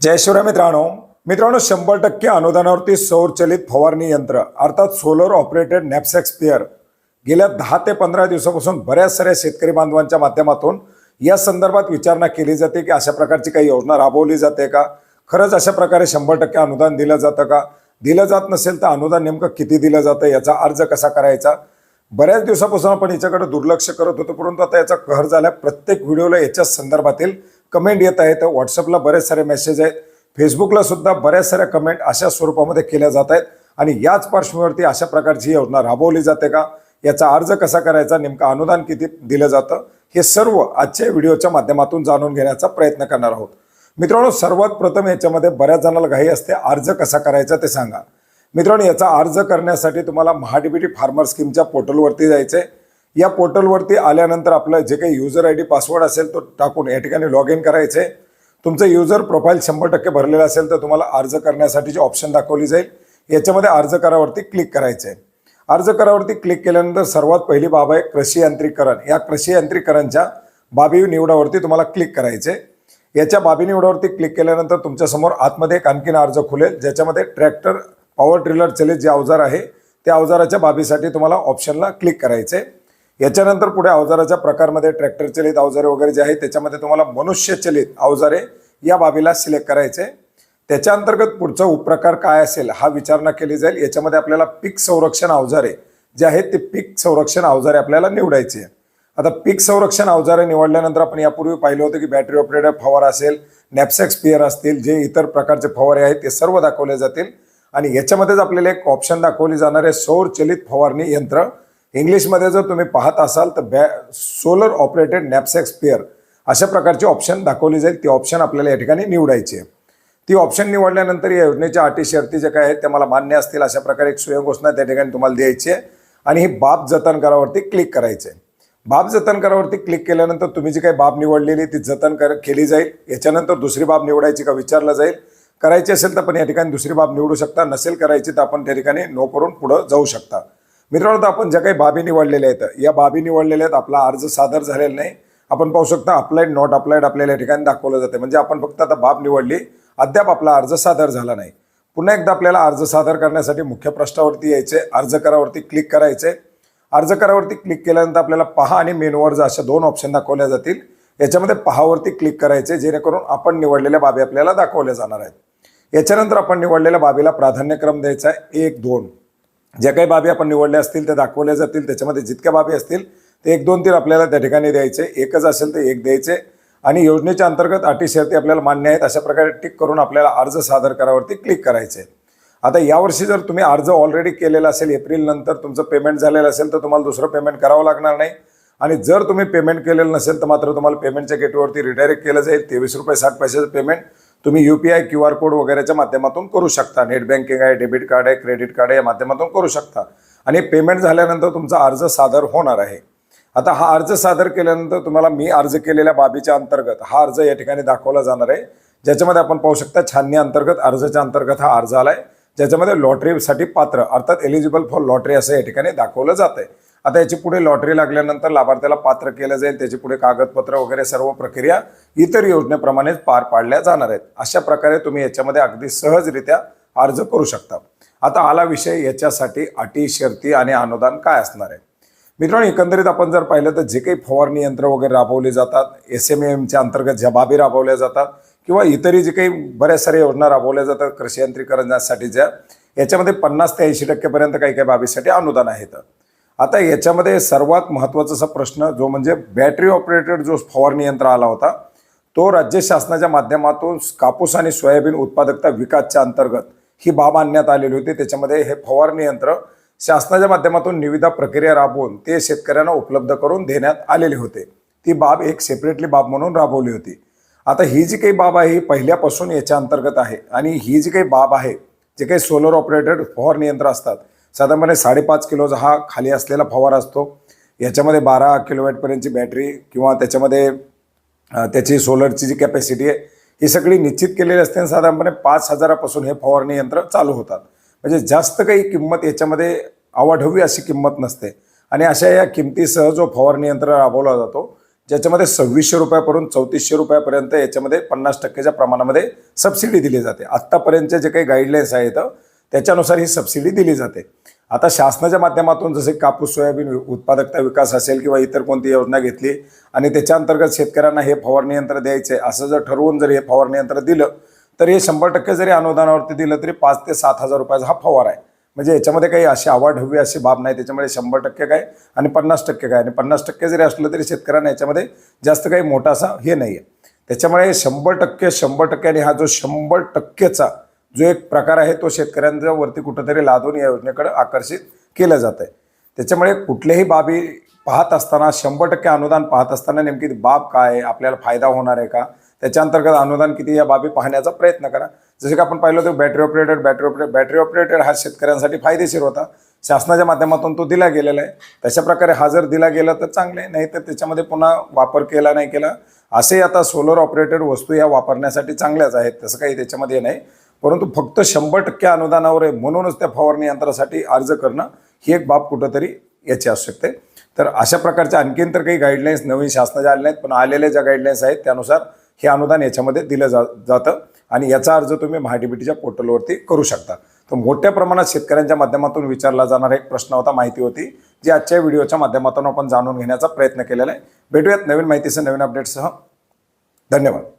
जयशिवराय मित्रांनो. मित्रांनो शंभर टक्के अनुदानावरती सौरचलित फवारणी यंत्र अर्थात सोलर ऑपरेटेड नॅपसॅक स्पेअर गेल्या दहा ते पंधरा दिवसापासून बऱ्याच साऱ्या शेतकरी बांधवांच्या माध्यमातून या संदर्भात विचारणा केली जाते की अशा प्रकारची काही योजना राबवली जाते का? खरंच अशा प्रकारे शंभर टक्के अनुदान दिलं जातं का? दिलं जात नसेल तर अनुदान नेमकं किती दिलं जातं याचा अर्ज कसा करायचा? बऱ्याच दिवसापासून आपण याच्याकडे दुर्लक्ष करत होतो परंतु आता याचा कहर झाला. प्रत्येक व्हिडिओला याच्या संदर्भातील कमेंट येत आहेत. व्हॉट्सअपला बरेच सारे मेसेज आहेत. फेसबुकला सुद्धा बऱ्याच साऱ्या कमेंट अशा स्वरूपामध्ये केल्या जात आहेत. आणि याच पार्श्वभूमीवरती अशा प्रकारची योजना राबवली जाते का? याचा अर्ज कसा करायचा? नेमकं अनुदान किती दिलं जातं? हे सर्व आजच्या व्हिडिओच्या माध्यमातून जाणून घेण्याचा प्रयत्न करणार आहोत. मित्रांनो सर्वात प्रथम याच्यामध्ये बऱ्याच जणांना घाई असते. अर्ज कसा करायचा ते सांगा. मित्रांनो याचा अर्ज करण्यासाठी तुम्हाला महाडीबीटी फार्मर स्कीमच्या पोर्टलवरती जायचं आहे या पोर्टलवरती आल्यानंतर आपलं जे काही युजर आय डी पासवर्ड असेल तो टाकून या ठिकाणी लॉग इन करायचं. आहे तुमचं युजर प्रोफाईल शंभर टक्के भरलेलं असेल तर तुम्हाला अर्ज करण्यासाठीची ऑप्शन दाखवली जाईल याच्यामध्ये अर्ज करावरती क्लिक करायचं. आहे अर्ज करावरती क्लिक केल्यानंतर सर्वात पहिली बाब आहे कृषी यांत्रिकरण या कृषी यांत्रिकरणच्या बाबी निवडावरती तुम्हाला क्लिक करायचे. याच्या बाबी निवडावरती क्लिक केल्यानंतर तुमच्यासमोर आतमध्ये एक आणखीन अर्ज खुलेल ज्याच्यामध्ये ट्रॅक्टर पॉवर ट्रिलर चलित जे अवजार आहे त्या अवजाराच्या बाबीसाठी तुम्हाला ऑप्शनला क्लिक करायचे. याच्यानंतर पुढे अवजाराच्या प्रकारमध्ये ट्रॅक्टर चलित अवजारे वगैरे जे आहे त्याच्यामध्ये तुम्हाला मनुष्य चलित अवजारे या बाबीला सिलेक्ट करायचे. त्याच्या अंतर्गत पुढचा उपप्रकार काय असेल हा विचारणा केली जाईल. याच्यामध्ये आपल्याला पीक संरक्षण अवजारे जे आहेत ते पीक संरक्षण अवजारे आपल्याला निवडायचे. आता पीक संरक्षण अवजारे निवडल्यानंतर आपण यापूर्वी पाहिलं होतं की बॅटरी ऑपरेटर फवार असेल नॅपसॅक स्पियर असतील जे इतर प्रकारचे फवारे आहेत ते सर्व दाखवले जातील. आणि याच्यामध्येच आपल्याला एक ऑप्शन दाखवली जाणार आहे सौर चलित फवारणी यंत्र. इंग्लिशमध्ये जर तुम्ही पाहत असाल तर बॅ सोलर ऑपरेटेड नॅपसॅक स्पेअर अशा प्रकारची ऑप्शन दाखवली जाईल. ती ऑप्शन आपल्याला या ठिकाणी निवडायची आहे. ती ऑप्शन निवडल्यानंतर या योजनेच्या अटी शर्ती ज्या काय आहेत त्या मला मान्य असतील अशा प्रकारे एक स्वयंघोषणा त्या ठिकाणी तुम्हाला द्यायची आहे. आणि ही बाब जतन करावरती क्लिक करायचे आहे. बाब जतन करावरती क्लिक केल्यानंतर तुम्ही जी काही बाब निवडलेली ती जतन कर केली जाईल. याच्यानंतर दुसरी बाब निवडायची का विचारलं जाईल. करायची असेल तर पण या ठिकाणी दुसरी बाब निवडू शकता. नसेल करायची तर आपण त्या ठिकाणी नो करून पुढं जाऊ शकता. मित्रांनो आपण ज्या काही बाबी निवडलेल्या आहेत या बाबी निवडलेल्या आहेत आपला अर्ज सादर झालेला नाही. आपण पाहू शकता अप्लाइड नॉट अप्लाइड आपल्याला या ठिकाणी दाखवलं जाते म्हणजे आपण फक्त आता बाब निवडली अद्याप आपला अर्ज सादर झाला नाही. पुन्हा एकदा आपल्याला अर्ज सादर करण्यासाठी मुख्य प्रश्नावरती यायचे अर्ज करावरती क्लिक करायचे. अर्ज करावरती क्लिक केल्यानंतर आपल्याला पहा आणि मेनूवर जा अशा दोन ऑप्शन दाखवल्या जातील याच्यामध्ये पहावरती क्लिक करायचे जेणेकरून आपण निवडलेल्या बाबी आपल्याला दाखवल्या जाणार आहेत. याच्यानंतर आपण निवडलेल्या बाबीला प्राधान्यक्रम द्यायचा आहे. एक दोन. ज्या काही बाबी आपण निवडल्या असतील त्या दाखवल्या जातील त्याच्यामध्ये जितक्या बाबी असतील ते एक दोन तीन आपल्याला त्या ठिकाणी द्यायचे एकच असेल ते एक द्यायचे. आणि योजनेच्या अंतर्गत अटी शर्ती आपल्याला मान्य आहेत अशा प्रकारे टिक करून आपल्याला अर्ज सादर करावरती क्लिक करायचे. आता यावर्षी जर तुम्ही अर्ज ऑलरेडी केलेला असेल एप्रिल नंतर तुमचं पेमेंट झालेलं असेल तर तुम्हाला दुसरं पेमेंट करावं लागणार नाही. आणि जर तुम्ही पेमेंट केलेलं नसेल तर मात्र तुम्हाला पेमेंटच्या गेटवरती रिडायरेक्ट केलं जाईल तेवीस रुपये साठ पैशाचं पेमेंट तुम्ही U P I Q R code वगैरेच्या माध्यमातून करू शकता. नेट बँकिंग आहे डेबिट कार्ड आहे क्रेडिट कार्ड आहे या माध्यमातून करू शकता. आणि पेमेंट झाल्यानंतर तुमचा अर्ज सादर होणार आहे. आता हा अर्ज सादर केल्यानंतर तुम्हाला मी अर्ज केलेल्या बाबीच्या अंतर्गत हा अर्ज या ठिकाणी दाखवला जाणार आहे. ज्याच्यामध्ये आपण पाहू शकता छाननी अंतर्गत अर्जाच्या अंतर्गत हा अर्ज आला आहे ज्याच्यामध्ये लॉटरीसाठी पात्र अर्थात एलिजिबल फॉर लॉटरी असं या ठिकाणी दाखवलं जात आहे आता याची पुढे लॉटरी लागल्यानंतर लाभार्थ्याला पात्र केलं जाईल त्याची पुढे कागदपत्र वगैरे सर्व प्रक्रिया इतर योजनेप्रमाणेच पार पाडल्या जाणार आहेत. अशा प्रकारे तुम्ही याच्यामध्ये अगदी सहजरित्या अर्ज करू शकता. आता आला विषय याच्यासाठी अटी शर्ती आणि अनुदान काय असणार आहे? मित्रांनो एकंदरीत आपण जर पाहिलं तर जे काही फवारणी यंत्र वगैरे राबवली जातात एस एम एमच्या अंतर्गत ज्या बाबी राबवल्या जातात किंवा इतरही जे काही बऱ्याच साऱ्या योजना राबवल्या जातात कृषी यंत्रीकरणासाठी ज्या याच्यामध्ये पन्नास ते ऐंशी टक्केपर्यंत काही काही बाबीसाठी अनुदान आहेत आता याच्यामध्ये सर्वात महत्त्वाचा असा प्रश्न जो म्हणजे बॅटरी ऑपरेटेड जो फवारणी यंत्र आला होता तो राज्य शासनाच्या माध्यमातून कापूस आणि सोयाबीन उत्पादकता विकासच्या अंतर्गत ही बाब आणण्यात आलेली होती. त्याच्यामध्ये हे फवारणी यंत्र शासनाच्या माध्यमातून निविदा प्रक्रिया राबवून ते शेतकऱ्यांना उपलब्ध करून देण्यात आलेले होते. ती बाब एक सेपरेटली बाब म्हणून राबवली होती. आता ही जी काही बाब आहे ही पहिल्यापासून याच्या अंतर्गत आहे. आणि ही जी काही बाब आहे जे काही सोलर ऑपरेटेड फवारणी यंत्र असतात साधारणपणे साडेपाच किलोचा हा खाली असलेला फवारा असतो. याच्यामध्ये बारा किलोवॅटपर्यंतची बॅटरी किंवा त्याच्यामध्ये त्याची सोलरची जी कॅपॅसिटी आहे ही सगळी निश्चित केलेली असते आणि साधारणपणे पाच हजारापासून हे फवारणी यंत्र चालू होतात. म्हणजे जास्त काही किंमत याच्यामध्ये आवाढवी अशी किंमत नसते. आणि अशा या किमतीसह जो फवारणी यंत्र राबवला जातो ज्याच्यामध्ये सव्वीसशे रुपयापासून चौतीसशे रुपयापर्यंत याच्यामध्ये पन्नास टक्क्याच्या प्रमाणामध्ये सबसिडी दिली जाते. आत्तापर्यंतचे जे काही गाईडलाईन्स आहेत त्याच्यानुसार ही सबसिडी दिली जाते. आता शासनाच्या माध्यमातून जसे कापूस सोयाबीन उत्पादकता विकास असेल किंवा इतर कोणती योजना घेतली आणि त्याच्या अंतर्गत शेतकऱ्यांना हे फवारणी यंत्र द्यायचे असं जर ठरवून जर हे फवारणी यंत्र दिलं तर हे शंभर टक्के जरी अनुदानावरती दिलं तरी पाच ते सात हजार रुपयाचा हा फवार आहे. म्हणजे याच्यामध्ये काही अशी आवाढव्य अशी बाब नाही त्याच्यामध्ये शंभर टक्के काय आणि पन्नास टक्के काय आणि पन्नास टक्के जरी असलं तरी शेतकऱ्यांना याच्यामध्ये जास्त काही मोठा असा हे नाही आहे त्याच्यामुळे शंभर टक्के शंभर टक्के आणि हा जो शंभर टक्केचा जो एक प्रकार आहे तो शेतकऱ्यांच्या वरती कुठंतरी लादून या योजनेकडे आकर्षित केलं जात आहे त्याच्यामुळे कुठल्याही बाबी पाहत असताना शंभर टक्के अनुदान पाहत असताना नेमकी बाब काय आहे? आपल्याला फायदा होणार आहे का? त्याच्या अंतर्गत अनुदान किती या बाबी पाहण्याचा प्रयत्न करा. जसे की आपण पाहिलं तर battery operated battery operated battery operated हा शेतकऱ्यांसाठी फायदेशीर होता. शासनाच्या माध्यमातून तो दिला गेलेला आहे. तशा प्रकारे हा जर दिला गेला तर चांगले नाही तर त्याच्यामध्ये पुन्हा वापर केला नाही केला. असे आता सोलर ऑपरेटेड वस्तू या वापरण्यासाठी चांगल्याच आहेत. तसं काही त्याच्यामध्ये नाही. परंतु फक्त शंभर टक्के अनुदानावर आहे म्हणूनच त्या फवारणी यंत्रासाठी अर्ज करणं ही एक बाब कुठंतरी याची असू शकते तर अशा प्रकारच्या आणखीन तर काही गाईडलाईन्स नवीन शासनाच्या आलेल्या आहेत पण आलेल्या ज्या गाईडलाईन्स आहेत त्यानुसार हे अनुदान याच्यामध्ये दिलं जा जातं आणि याचा अर्ज तुम्ही महाडीबीटीच्या पोर्टलवरती करू शकता. तर मोठ्या प्रमाणात शेतकऱ्यांच्या माध्यमातून विचारला जाणारा एक प्रश्न होता माहिती होती जी आजच्या व्हिडिओच्या माध्यमातून आपण जाणून घेण्याचा प्रयत्न केलेला आहे. भेटूयात नवीन माहितीसह नवीन अपडेट्ससह धन्यवाद.